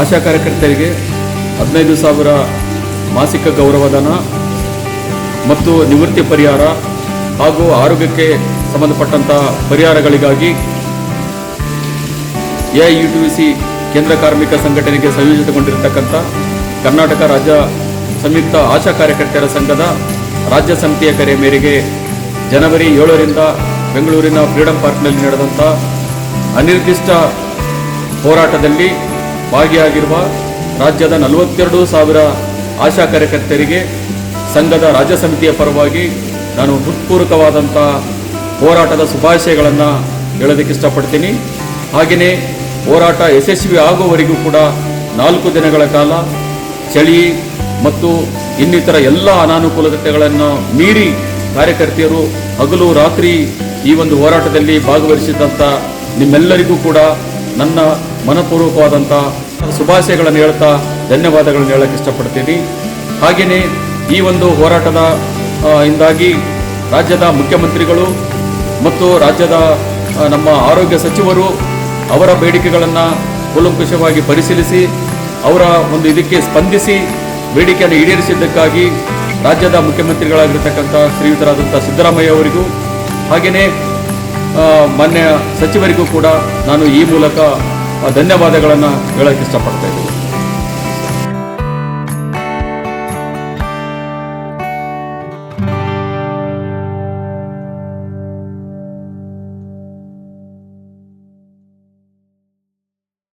ಆಶಾ ಕಾರ್ಯಕರ್ತರಿಗೆ ಹದಿನೈದು ಸಾವಿರ ಮಾಸಿಕ ಗೌರವಧನ ಮತ್ತು ನಿವೃತ್ತಿ ಪರಿಹಾರ ಹಾಗೂ ಆರೋಗ್ಯಕ್ಕೆ ಸಂಬಂಧಪಟ್ಟಂಥ ಪರಿಹಾರಗಳಿಗಾಗಿ ಎ ಕೇಂದ್ರ ಕಾರ್ಮಿಕ ಸಂಘಟನೆಗೆ ಸಂಯೋಜಿತಗೊಂಡಿರತಕ್ಕಂಥ ಕರ್ನಾಟಕ ರಾಜ್ಯ ಸಂಯುಕ್ತ ಆಶಾ ಕಾರ್ಯಕರ್ತರ ಸಂಘದ ರಾಜ್ಯ ಸಮಿತಿಯ ಕರೆ ಮೇರೆಗೆ ಜನವರಿ ಏಳರಿಂದ ಬೆಂಗಳೂರಿನ ಫ್ರೀಡಂ ಪಾರ್ಕ್ನಲ್ಲಿ ನಡೆದಂಥ ಅನಿರ್ದಿಷ್ಟ ಹೋರಾಟದಲ್ಲಿ ಭಾಗಿಯಾಗಿರುವ ರಾಜ್ಯದ ನಲವತ್ತೆರಡು ಸಾವಿರ ಆಶಾ ಕಾರ್ಯಕರ್ತರಿಗೆ ಸಂಘದ ರಾಜ್ಯ ಸಮಿತಿಯ ಪರವಾಗಿ ನಾನು ಹೃತ್ಪೂರ್ವಕವಾದಂಥ ಹೋರಾಟದ ಶುಭಾಶಯಗಳನ್ನು ಹೇಳೋದಕ್ಕೆ ಇಷ್ಟಪಡ್ತೀನಿ. ಹಾಗೆಯೇ ಹೋರಾಟ ಯಶಸ್ವಿ ಆಗುವವರೆಗೂ ಕೂಡ ನಾಲ್ಕು ದಿನಗಳ ಕಾಲ ಚಳಿ ಮತ್ತು ಇನ್ನಿತರ ಎಲ್ಲ ಅನಾನುಕೂಲತೆಗಳನ್ನು ಮೀರಿ ಕಾರ್ಯಕರ್ತೆಯರು ಹಗಲು ರಾತ್ರಿ ಈ ಒಂದು ಹೋರಾಟದಲ್ಲಿ ಭಾಗವಹಿಸಿದ್ದಂಥ ನಿಮ್ಮೆಲ್ಲರಿಗೂ ಕೂಡ ನನ್ನ ಮನಪೂರ್ವಕವಾದಂಥ ಶುಭಾಶಯಗಳನ್ನು ಹೇಳ್ತಾ ಧನ್ಯವಾದಗಳನ್ನು ಹೇಳಕ್ಕೆ ಇಷ್ಟಪಡ್ತೀನಿ. ಹಾಗೆಯೇ ಈ ಒಂದು ಹೋರಾಟದ ಇಂದಾಗಿ ರಾಜ್ಯದ ಮುಖ್ಯಮಂತ್ರಿಗಳು ಮತ್ತು ರಾಜ್ಯದ ನಮ್ಮ ಆರೋಗ್ಯ ಸಚಿವರು ಅವರ ಬೇಡಿಕೆಗಳನ್ನು ಕೂಲಂಕುಷವಾಗಿ ಪರಿಶೀಲಿಸಿ ಅವರ ಒಂದು ಇದಕ್ಕೆ ಸ್ಪಂದಿಸಿ ಬೇಡಿಕೆಯನ್ನು ಈಡೇರಿಸಿದ್ದಕ್ಕಾಗಿ ರಾಜ್ಯದ ಮುಖ್ಯಮಂತ್ರಿಗಳಾಗಿರ್ತಕ್ಕಂಥ ಶ್ರೀಯುತರಾದಂಥ ಸಿದ್ದರಾಮಯ್ಯ ಅವರಿಗೂ ಹಾಗೆಯೇ ಮಾನ್ಯ ಸಚಿವರಿಗೂ ಕೂಡ ನಾನು ಈ ಮೂಲಕ ಧನ್ಯವಾದಗಳನ್ನು ಹೇಳಕ್ಕೆ ಇಷ್ಟಪಡ್ತಾ ಇದ್ದೀನಿ.